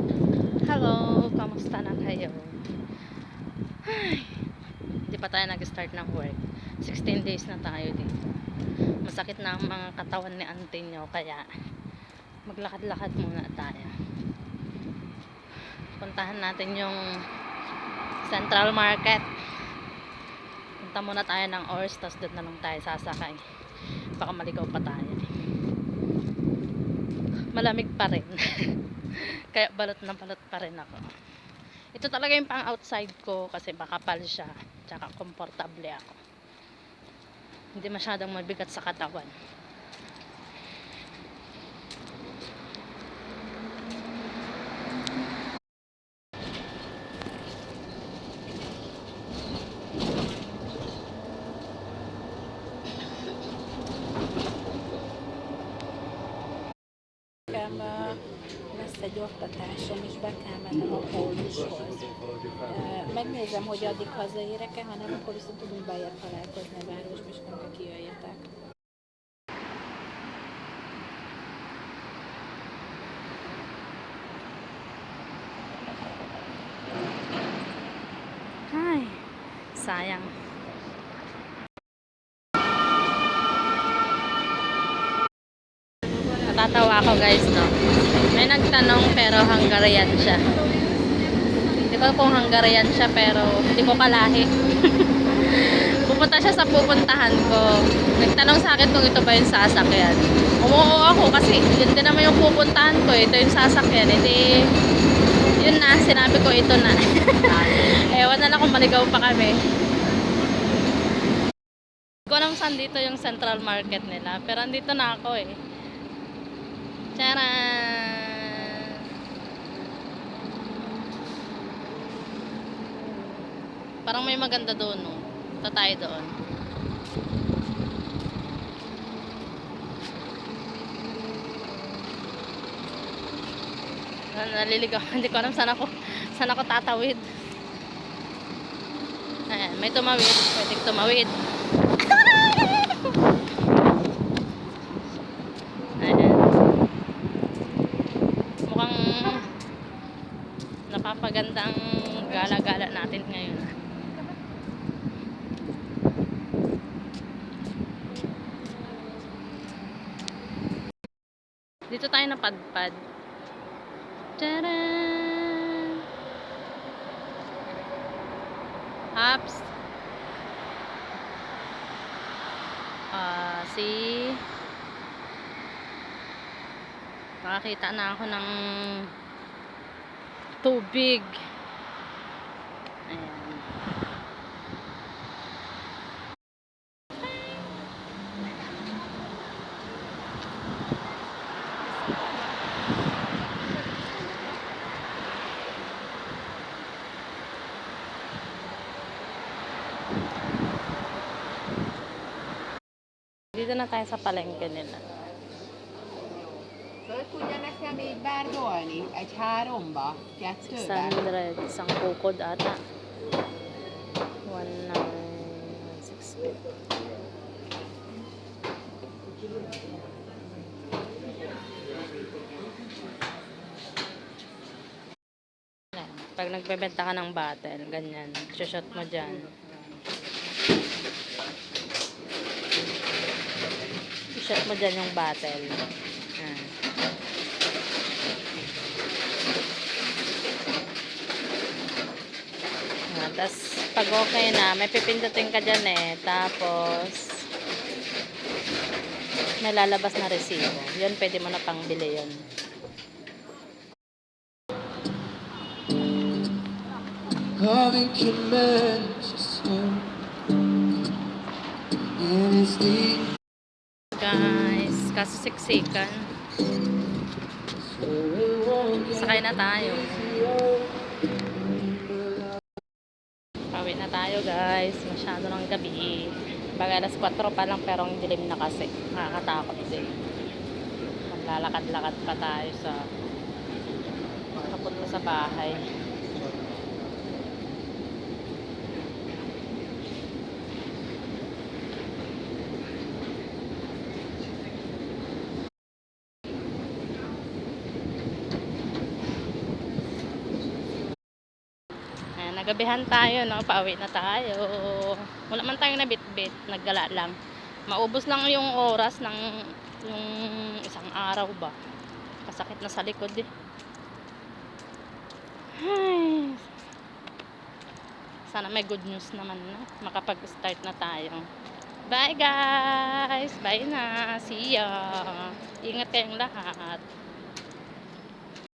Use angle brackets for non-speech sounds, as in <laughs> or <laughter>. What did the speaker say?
Hello, kamusta na kayo? Ay, hindi pa tayo nag-start ng work. 16 days na tayo dito. Masakit na ang mga katawan ni auntie nyo, kaya maglakad-lakad muna tayo. Puntahan natin yung Central Market. Punta muna tayo ng Ors, tapos doon na lang tayo sasakay. Baka maligaw pa tayo. Malamig pa rin. <laughs> Kaya balot na balot pa rin ako. Ito talaga yung pang outside ko kasi makapal siya. Tsaka komportable ako. Hindi masyadong mabigat sa katawan. Egy oktatásom, és be kell mennem a pólushoz. Megnézem, hogy addig hazaérek-e, ha nem, akkor viszont tudunk bejebb találkozni a városba, és akkor kijöjjetek. Ay, sayang. Natatawa ako guys, no? May nagtanong pero Hungarian siya. Hindi ko kung Hungarian siya pero hindi ko kalahi. <laughs> Pupunta siya sa pupuntahan ko. Nagtanong sa akin kung ito ba yung sasakyan. Umuo ako kasi yun din naman yung pupuntahan ko. Ito yung sasakyan. Hindi, yun na, sinabi ko ito na. <laughs> Ewan na lang kung maligaw pa kami. Ko alam saan dito yung central market nila. Pero andito na ako eh. Charan! Parang may maganda doon, no? Punta tayo doon. Na- Naliligaw. <laughs> Hindi ko alam saan ako, saan ako tatawid. Ayan, may tumawid. Pwedeng tumawid. <laughs> Ayan. Mukhang napapaganda Dito tayo napadpad. Tadaan! Hops. Ah, si Nakakita na ako ng tubig. Ayan. Dito na tayo sa palengke nila. Föl tudja nekem így bárgolni? Egy háromba? Kettőbe? 600. Isang kukod ata. 1,960. Ayan. Pag nagbebenta ka ng bottle, ganyan, shot mo dyan. I-shot mo dyan yung bottle. Ayan. Ah, Tapos, pag okay na, may pipindutin ka dyan eh. Tapos, may lalabas na resibo. Yun, pwede mo na pang bili yun. Manage to slow. And it's the Guys, kaso siksikan. Sakay na tayo. Pawi na tayo guys. Masyado ng gabi. Baga alas 4 pa lang pero ang dilim na kasi. Nakakatakot din. Maglalakad-lakad pa tayo sa papunta sa bahay. Gabihan tayo, no? Pauwi na tayo. Wala man tayong nabitbit. Naggala lang. Maubos lang yung oras ng yung isang araw ba. Kasakit na sa likod eh. Ay. Sana may good news naman na. Makapag-start na tayo. Bye guys! Bye na! See ya! Ingat kayong lahat.